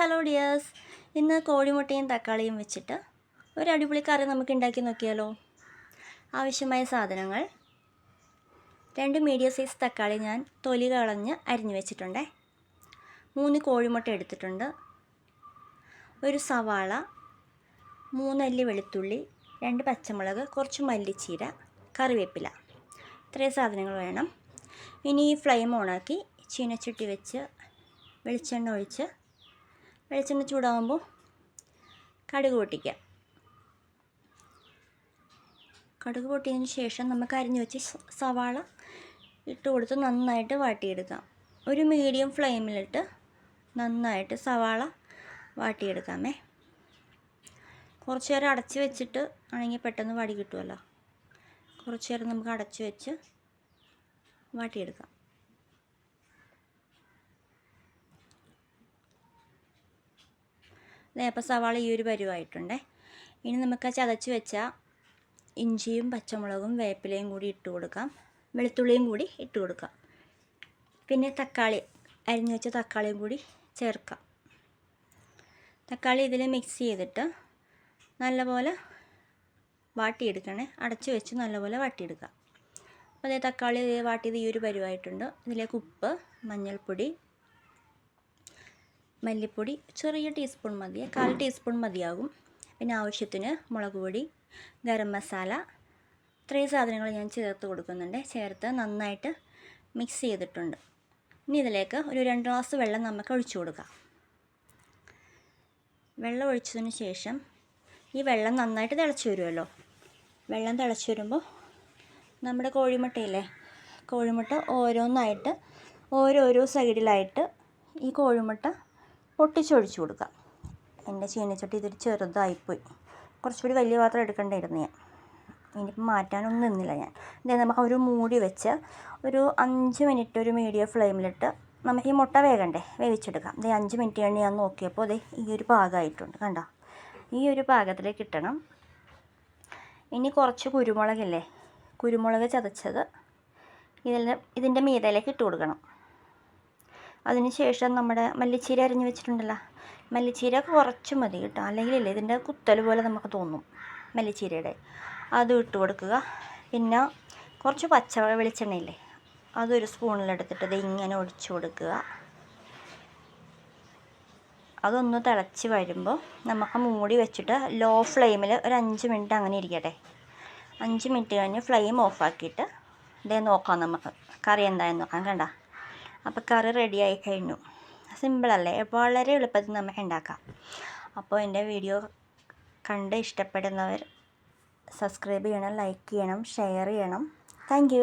Hello dears. ഇന്ന് കോഴിമുട്ടയും തക്കാളിയും വെച്ചിട്ട് ഒരു അടിപൊളി കറി നമുക്ക് ഉണ്ടാക്കി നോക്കിയാലോ. ആവശ്യമായ സാധനങ്ങൾ. രണ്ട് മീഡിയം സൈസ് തക്കാളി ഞാൻ തൊലി കളഞ്ഞ് അരിഞ്ഞു വെച്ചിട്ടുണ്ട്. മൂന്ന് കോഴിമുട്ട എടുത്തിട്ടുണ്ട്. ഒരു സവാള മൂന്നല്ലി വെളുത്തുള്ളി രണ്ട് പച്ചമുളക് കുറച്ച് മല്ലിച്ചീര കറിവേപ്പില. ഇത്രയും സാധനങ്ങൾ വേണം. ഇനി ഈ ഫ്ലെയിം ഓണാക്കി ചീനച്ചട്ടി വെച്ച് വെളിച്ചെണ്ണ ഒഴിച്ച് വെളിച്ചെണ്ണ ചൂടാകുമ്പോൾ കടുക് പൊട്ടിക്കുക. കടുക് പൊട്ടിയതിന് ശേഷം നമുക്ക് അരിഞ്ഞു വെച്ച് സവാള ഇട്ട് കൊടുത്ത് നന്നായിട്ട് വാട്ടിയെടുക്കാം. ഒരു മീഡിയം ഫ്ലെയിമിലിട്ട് നന്നായിട്ട് സവാള വാട്ടിയെടുക്കാമേ. കുറച്ച് നേരം അടച്ച് വെച്ചിട്ട് ആണെങ്കിൽ പെട്ടെന്ന് വടി കിട്ടുമല്ലോ. കുറച്ച് നേരം നമുക്ക് അടച്ച് വെച്ച് വാട്ടിയെടുക്കാം. അപ്പോൾ സവാള ഈ ഒരു പരുവായിട്ടുണ്ടേ. ഇനി നമുക്ക് ചതച്ച് വെച്ച ഇഞ്ചിയും പച്ചമുളകും വേപ്പിലയും കൂടി ഇട്ട് കൊടുക്കാം. വെളുത്തുള്ളിയും കൂടി ഇട്ട് കൊടുക്കാം. പിന്നെ തക്കാളി അരിഞ്ഞു വെച്ച തക്കാളിയും കൂടി ചേർക്കാം. തക്കാളി ഇതിൽ മിക്സ് ചെയ്തിട്ട് നല്ലപോലെ വാട്ടിയെടുക്കണേ. അടച്ച് വെച്ച് നല്ലപോലെ വാട്ടിയെടുക്കാം. അപ്പോൾ അതേ തക്കാളി വാട്ടിയത് ഈ ഒരു പരുവായിട്ടുണ്ട്. ഇതിലേക്ക് ഉപ്പ് മഞ്ഞൾപ്പൊടി മല്ലിപ്പൊടി ചെറിയ ടീസ്പൂൺ മതി കാൽ ടീസ്പൂൺ മതിയാകും. പിന്നെ ആവശ്യത്തിന് മുളക് പൊടി ഗരം മസാല ഇത്രയും സാധനങ്ങൾ ഞാൻ ചേർത്ത് കൊടുക്കുന്നുണ്ട്. ചേർത്ത് നന്നായിട്ട് മിക്സ് ചെയ്തിട്ടുണ്ട്. ഇനി ഇതിലേക്ക് ഒരു രണ്ട് ഗ്ലാസ് വെള്ളം നമുക്ക് ഒഴിച്ചു കൊടുക്കാം. വെള്ളം ഒഴിച്ചതിന് ശേഷം ഈ വെള്ളം നന്നായിട്ട് തിളച്ച് വരുമല്ലോ. വെള്ളം തിളച്ച് വരുമ്പോൾ നമ്മുടെ കോഴിമുട്ടയില്ലേ കോഴിമുട്ട ഓരോന്നായിട്ട് ഓരോരോ സൈഡിലായിട്ട് ഈ കോഴിമുട്ട പൊട്ടിച്ചൊഴിച്ച് കൊടുക്കാം എന്റെ ചീനച്ചട്ടി ഇതൊരു ചെറുതായിപ്പോയി. കുറച്ചുകൂടി വലിയ പാത്രം എടുക്കേണ്ടിയിരുന്നു ഞാൻ. ഇനിയിപ്പോൾ മാറ്റാനൊന്നും നിന്നില്ല ഞാൻ. ഇതേ നമുക്ക് ഒരു മൂടി വെച്ച് ഒരു അഞ്ച് മിനിറ്റ് ഒരു മീഡിയം ഫ്ലെയിമിലിട്ട് നമുക്ക് ഈ മുട്ട വേഗണ്ടേ വേവിച്ചെടുക്കാം. ഇതേ അഞ്ച് മിനിറ്റ് കഴിഞ്ഞ് ഞാൻ നോക്കിയപ്പോൾ അതെ ഈ ഒരു പാകമായിട്ടുണ്ട് കണ്ടോ? ഈ ഒരു പാകത്തിലേക്ക് കിട്ടണം ഇനി കുറച്ച് കുരുമുളകില്ലേ കുരുമുളക് ചതച്ചത് ഇതിൽ ഇതിന്റെ മീതയിലേക്ക് ഇട്ട് കൊടുക്കണം. അതിനുശേഷം നമ്മുടെ മല്ലിച്ചീര അരിഞ്ഞു വെച്ചിട്ടുണ്ടല്ലോ. മല്ലിച്ചീര കുറച്ച് മതി കേട്ടോ. അല്ലെങ്കിൽ ഇല്ലേ ഇതിന്റെ കുത്തൽ പോലെ നമുക്ക് തോന്നും മല്ലിച്ചീരയുടെ. അതും ഇട്ട് കൊടുക്കുക. പിന്നെ കുറച്ച് പച്ച വെളിച്ചെണ്ണയില്ലേ അതൊരു സ്പൂണിലെടുത്തിട്ട് ഇത് ഇങ്ങനെ ഒഴിച്ചു കൊടുക്കുക. അതൊന്ന് തിളച്ച് വരുമ്പോൾ നമുക്ക് മൂടി വെച്ചിട്ട് ലോ ഫ്ലെയിമിൽ ഒരു അഞ്ച് മിനിറ്റ് അങ്ങനെ ഇരിക്കട്ടെ. അഞ്ച് മിനിറ്റ് കഴിഞ്ഞ് ഫ്ലെയിം ഓഫാക്കിയിട്ട് ഇതേ നോക്കാം നമുക്ക്. കറി എന്തായെന്ന് നോക്കാം. കണ്ട? അപ്പോൾ കറി റെഡിയായി കഴിഞ്ഞു. സിമ്പിളല്ലേ വളരെ എളുപ്പത്തിൽ നമുക്ക് ഉണ്ടാക്കാം. അപ്പോൾ എന്റെ വീഡിയോ കണ്ട് ഇഷ്ടപ്പെടുന്നവർ സബ്സ്ക്രൈബ് ചെയ്യണം ലൈക്ക് ചെയ്യണം ഷെയർ ചെയ്യണം. താങ്ക്